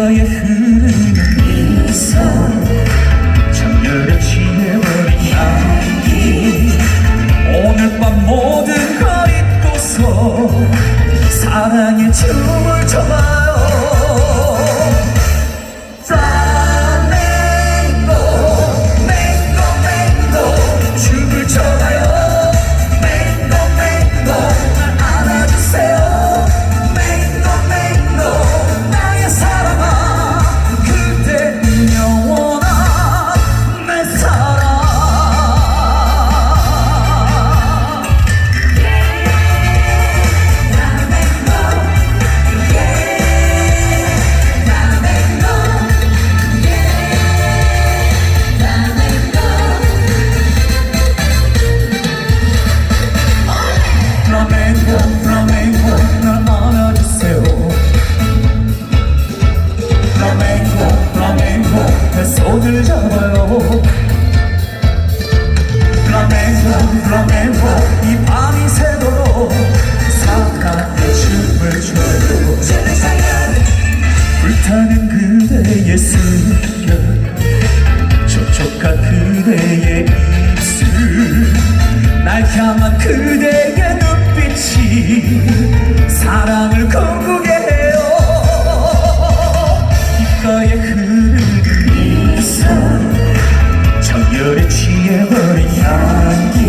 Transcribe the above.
멈춰야 흐르는 미소 작년에 지내버린 향기. 오늘 밤 모든 걸 잊고서 사랑의 춤을 춰봐. 손을 잡아요. 플라멩코 플라멩코 이 밤이 새도록 사랑의 춤을 춰요. 불타는 그대의 숨결 촉촉한 그대의 입술 날 향한 그대의 사 정열에 취해버린 향기.